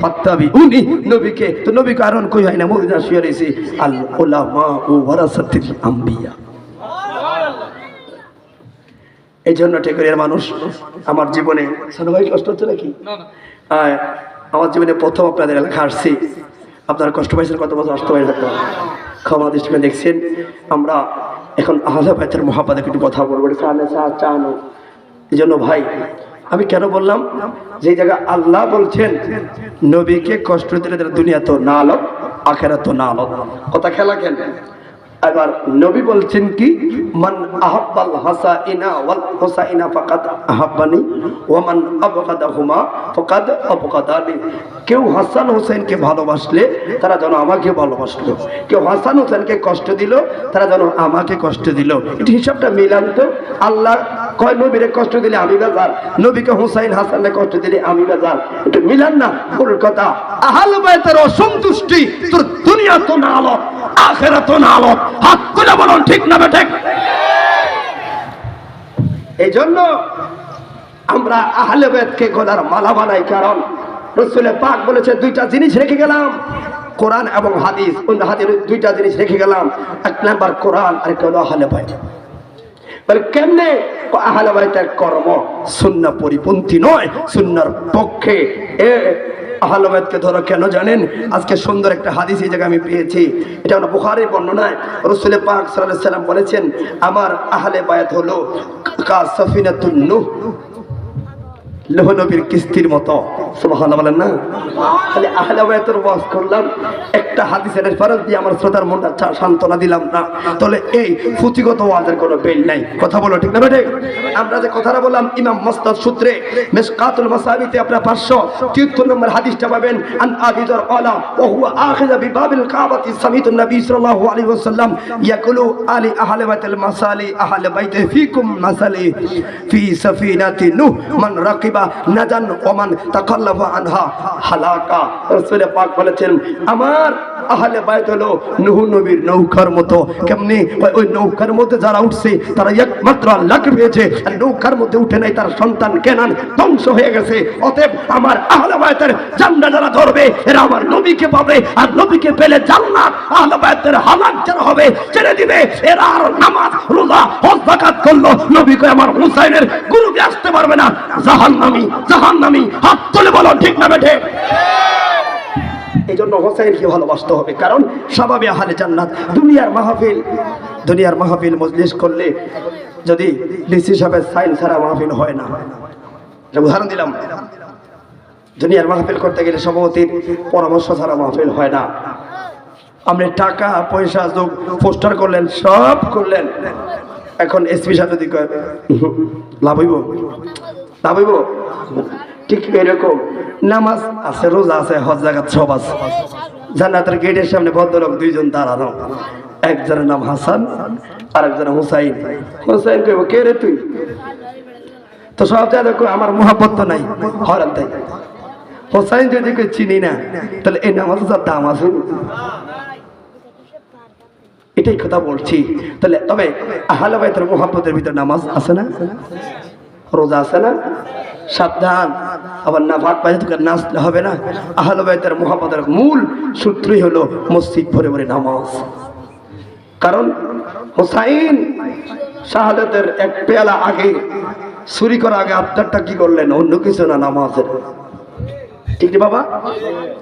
ফাত্তাবি উনি নবীকে। তো নবী কারণ কই হয় না? মদিনা শুয়ে রয়েছে। আল উলামা ও ওয়ারাসাতিল আম্বিয়া। এই জন্য মানুষ আমার জীবনে সানু ভাই কষ্ট হচ্ছে নাকি? আমার জীবনে প্রথম আপনাদের এলাকা আসছি। আপনারা কষ্ট পাইছেন কত বছর? আসতে পারি থাকতে ক্ষমা দৃষ্টিকে দেখছেন। আমরা এখন আহলে বাইতের মহাপাদে একটু কথা বলব। চানে চানো এই জন্য ভাই আমি কেন বললাম? যে জায়গা আল্লাহ বলছেন, নবীকে কষ্ট দিলে তারা দুনিয়া তো না আলো আখেরা তো না আলো কথা খেলা কেন? এবার নবী বলছেন কি, মান আহাব্বাল হাসাইনা ওয়াল হুসাইনা ফাকাদ আহাব্বানি ওয়া মান আবগাদাহুমা ফাকাদ আবগাদানি। কেউ হাসান হোসেনকে ভালোবাসলে তারা যেন আমাকে ভালোবাসলো। কেউ হাসান হোসেনকে কষ্ট দিল, তারা যেন আমাকে কষ্ট দিল। এটা হিসাবটা মিলান তো। আল্লাহ কয়, নবীরে কষ্ট দিলে আমি বেজার? নবীকে হুসাইন হাসানকে কষ্ট দিলে আমি বেজার? এটা মিলান না কোন কথা। আহাল বাইতের অসন্তুষ্টি তোর দুনিয়া তো না আলো আখেরা তো না আলো হাত তুলে বলুন, ঠিক না বেঠিক? এই জন্য আমরা আহলে বেদকে গলার মালা বানাই, কারণ রসুলের পাক বলেছে, দুইটা জিনিস রেখে গেলাম, কোরআন এবং হাদিস। অন্য হাতের দুইটা জিনিস রেখে গেলাম, এক নাম্বার কোরআন আর হলো আহলে বাইত। বলে, কেমনে আহলে বাইতের কর্ম শূন্য পরিপন্থী নয় শূন্যর পক্ষে। এ আহলে ধরো কেন জানেন? আজকে সুন্দর একটা হাদিস এই জায়গায় আমি পেয়েছি। এটা হলো বুখারীর বর্ণনায় রসুলের পাক আলাইহি সাল্লাম বলেছেন, আমার আহলে বায়াত হলো কা সাফিনাতুন নূহ। লোহনবীর কিস্তির মতো। সুবহানাল্লাহ বলেন না? খালি আহলে বায়াতের ওয়াজ করলাম, একটা হাদিসের রেফারেন্স দিয়ে আমার যে বললাম, ইমাম মস্তাদ সূত্রে, মিসকাতুল মাসাবিতে আপনার 573 নম্বর হাদিসটা পাবেন, আন আবিদর ক্বালা ওয়া আখিযা বিবাবিল কাবাতি সামিতুন নবী সাল্লাল্লাহু আলাইহি ওয়াসাল্লাম, ইয়াকুলু আলি ফি আনহা হালাকা। রসুল পাক বলেছেন আমার আহলে বাইত হলো নূহ নবীর নৌকার মতো। কেমনি? ওই- নৌকার মধ্যে যারা উঠছে, তারা একমাত্র আল্লাহকে পেয়েছে। আর নৌকার মধ্যে উঠে নাই, তার সন্তান কেনান ধ্বংস হয়ে গেছে। অতএব আমার আহলে বাইতের জান্নাত যারা ধরবে, এরা আমার নবীকে পাবে। আর নবীকে পেলে জান্নাত, আহলে বাইতের হালাক যারা হবে, ছেড়ে দিবে। এরা আর নামাজ, রোজা, হজ, যাকাত করল। নবীকে আমার হুসাইনের গুরুকে আসতে পারবে না। জাহান্নামী জাহান্নামী, হাত তুলে বলো, ঠিক না বেঠে? এই জন্য হোসেনকে ভালোবাসতে হবে। কারণ স্বভাবে আহালে জান্নাত দুনিয়ার মাহফিল দুনিয়ার মাহফিল মজলিস করলে যদি ডিসি সাহেবের সাইন ছাড়া মাহফিল হয় না। উদাহরণ দিলাম। দুনিয়ার মাহফিল করতে গেলে সভাপতির পরামর্শ ছাড়া মাহফিল হয় না। আপনি টাকা, পয়সা, যোগ, পোস্টার করলেন, সব করলেন। এখন এসপি সাহেব যদি লাভ হইব? লাভ হইব? ঠিক এরকম। নামাজ আছে, রোজা আছে, হজ জাগাত সব আছে। জান্নাতের গেটের সামনে ভদ্রলোক দুইজন দাঁড়ানো। একজনের নাম হাসান আর একজনের হুসাইন। হুসাইন কইব, কে রে তুই? তো সব জায়গায় আমার মোহাব্বত তো নাই, হরান তাই। হোসাইন যদি কেউ চিনি না, তাহলে এই নামাজ যার দাম আছে। এটাই কথা বলছি। তাহলে তবে আহলে বাইতের মোহাব্বতের ভিতর নামাজ আছে না? রোজা আছে না? সাবধান। আবার না ভাগ পাইলে তোকে হবে না। আহলে বাইতের মোহাব্বতের মূল সূত্রই হলো মসজিদ ভরে ভরে নামাজ। কারণ হোসাইন শাহাদাতের এক পেয়ালা আগে, চুরি করার আগে আপনারটা কি করলেন? অন্য কিছু না নামাজের। ঠিক বাবা?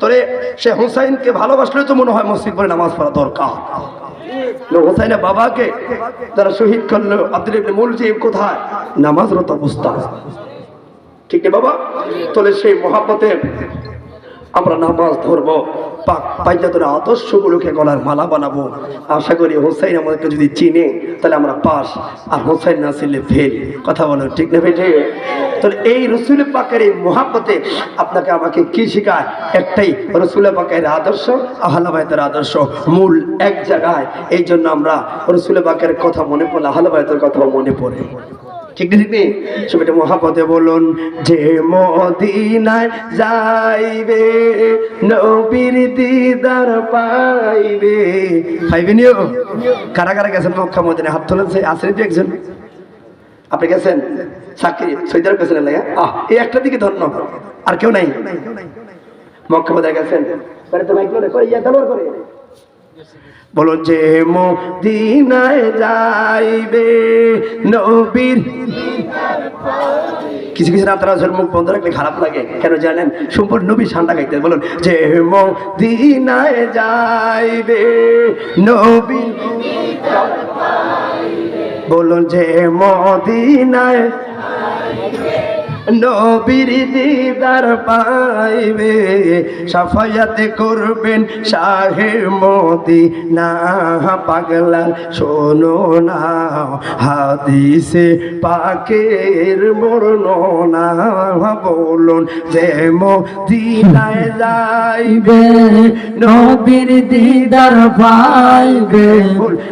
তোরে সে হোসাইনকে ভালোবাসলে তো মনে হয় মসজিদ পরে নামাজ পড়া দরকার। হোসাইনের বাবাকে তারা শহীদ করল, আব্দুল ইবনে মুলজিম কোথায়? নামাজরত অবস্থা ঠিক বাবা? তাহলে সেই মহাপতের আমরা নামাজ ধরবো, পাক পাইজাতের আদর্শগুলোকে গলার মালা বানাবো। আশা করি হোসাইন আমাদেরকে যদি চিনে, তাহলে আমরা পাস আর হোসাইন না চিনলে ফেল। কথা বলো, ঠিক না বেঠে? তাহলে এই রসুল পাকের এই মহাপতে আপনাকে আমাকে কি শেখায়? একটাই, রসুল পাকের আদর্শ আহলাবায়তের আদর্শ। মূল এক জায়গায়, এই জন্য আমরা রসুল পাকের কথা মনে পড়লে আহলাবায়তের কথাও মনে পড়ে। ঠিক ঠিক ছবিটা মহাপদে বলুন, যে মদিনায় যাইবে, নবীর দিদার পাইবে। পাইবে নিও। কারা কারা গেছেন মক্কা মদিনে হাত তোলেন সেই আসেনি তো একজন। আপনি গেছেন? চাকরি সৈদার গেছেন এলাকা আহ, এই একটা দিকে ধন্য। আর কেউ নাই? মক্কা বোধহয় গেছেন? তো করে করে ইয়া, দাবার করে। বলো যে মদিনায় যাইবে নবীর কিছু কিছু রাত রাজের মুখ বন্ধ রাখলে খারাপ লাগে। কেন জানেন? সম্পূর্ণ নবী ঠান্ডা খাইতে বলুন যে মদিনায় যাইবে নবী। বলুন যে মদিনায় নবীর দিদার পাইবে, সাফায়াতে করবেন শাহে মোদি না পাগলা শোনো না, হাদিসে পাকের বর্ণনা বলুন যে মদিনায় যাইবে, নবীর দিদার পাইবে।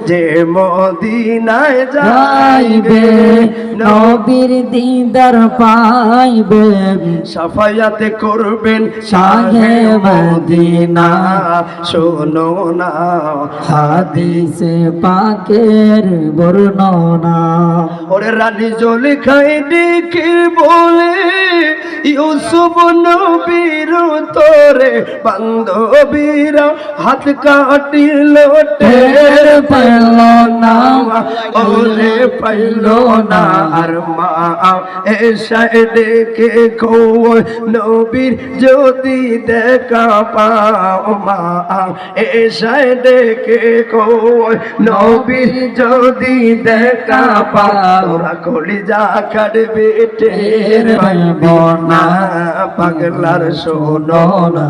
যে মদিনায় যাইবে, নবীর দিদার পাইবে সাফায়াতে করবেন শাহে মদিনা। শোনো না। হাদিসে পাকের বর্ণনা। ওরে রানী জলে খাই ডেকে বলে? ইউসুফ নবীর তোরে বান্ধবীরা হাত কাটিল টের পেল না। ওরে পাইল না। আর মা এসা ডেকে কই নবীর যদি দেখা পাও মা এসা দেখে কই নবীর যদি দেখা পাও কলি যা কাটবে না, পাগলার শোনো না,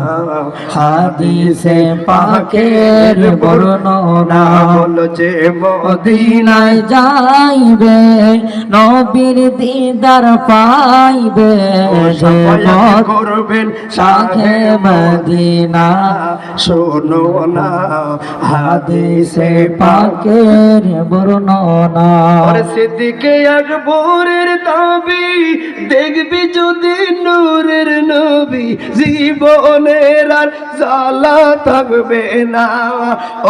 হাদিসে পাকের বর্ণনা বলো যে মদিনা মদিনায় যাইবে নবীর দিদার পাইবে করবেন শাখে মদিনা। শোনো না হাদিসে পাকের বর্ণনা। সিদ্দিকে আকবরের দাবি দেখবি যদি নূরের নবী জীবনের আর জ্বালা থাকবে না।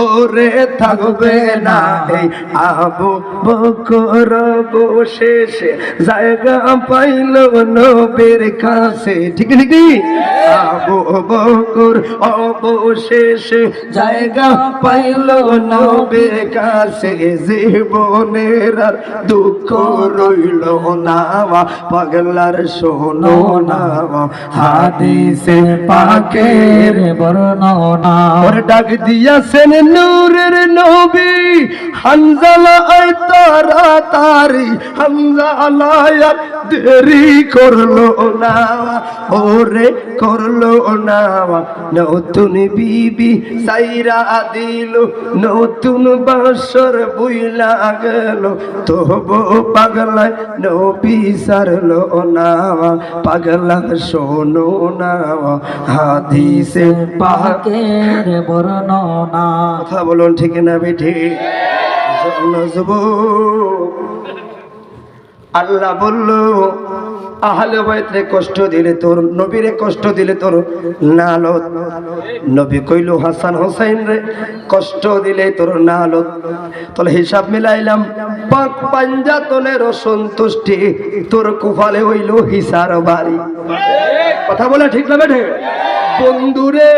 ওরে থাকবে না এই আবু বকর বসেছে জায়গা পাইল নবীর কাছে। ঠিক ঠিক? আবু বকর জায়গা পাইল নবীর কাছে। জীবনের আর দুঃখ রইল না পাগলার শোনো না হাদিসে পাকের বর্ণনা। ডাক দিয়াছেন নূরের নবী হানজালা তারা তারি হামজালা দেরি করল না। ওরে করল না নতুন বিবি সাইরা দিল, নতুন বাসর বুইলা গেল। তবু পাগলায় নবী সারলো না পাগলা শোনো না হাদিসে পাক পাকের বর্ণনা। কথা বলুন ঠিক না বেঠি? আল্লাহ বলল আহলে বাইতে কষ্ট দিলে তোর, নবীরে কষ্ট দিলে তোর নালত নবী কইল, হাসান হোসাইন রে, কষ্ট দিলে তোর নালত তাহলে হিসাব মিলাইলাম, পাক পাঞ্জাতনের সন্তুষ্টি তোর কুফালে হইল হিসার বাড়ি। কথা বলে ঠিক না বেঠে? বন্ধুরে,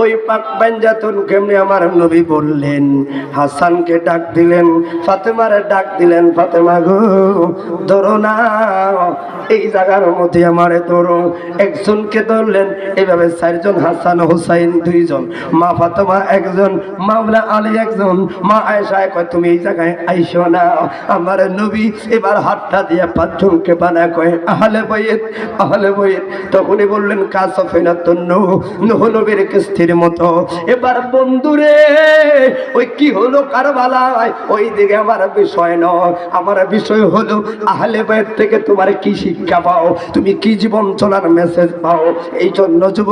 ওই পাক কেমনি আমার নবী বললেন? হাসানকে ডাক দিলেন, ফাতেমারে ডাক দিলেন, ফাতেমা গো, ধরো না, এই জায়গার মধ্যে আমারে ধরো। একজনকে ধরলেন এইভাবে চারজন, হাসান, হোসাইন দুইজন। মা ফাতেমা একজন, মাওলা আলী একজন। মা আয়েশা কয়, তুমি এই জায়গায় আইসো না। আমার নবী এবার হাতটা দিয়ে পাঁচজনকে বানায় কয়, আহলে বইয়েত আহলে বইয়েত তখনই বললেন কাজ না তো নহ নবীর কিস্তির মতো। এবার বন্ধুরে, ওই কি হলো কারবালায়? ওই দিকে আমার বিষয় নয়। আমার বিষয় হলো, আহলে বাইর থেকে তোমার কি শিক্ষা পাও? তুমি কি জীবন চলার মেসেজ পাও? এই জন্য যুব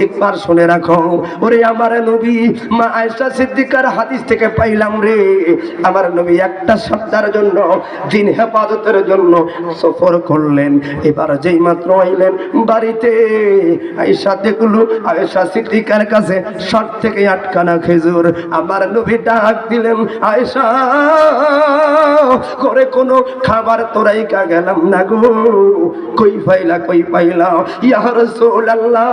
একবার শুনে রাখো। ওরে আমার নবী, মা আয়সা সিদ্দিকার হাদিস থেকে পাইলাম রে। আমার নবী একটা সপ্তাহের জন্য, দিন হেফাজতের জন্য সফর করলেন। এবার যেই মাত্র আইলেন বাড়িতে আয়েশা দেখল, আয়েশা সিদ্দিকার কাছে শট থেকে আটকানা খেজুর। আমার নবী ডাক দিলেন, আয়েশা করে কোনো খাবার তোরাই কা গেলাম না গো। কই পাইলা কই পাইলা? ইয়া রাসূলুল্লাহ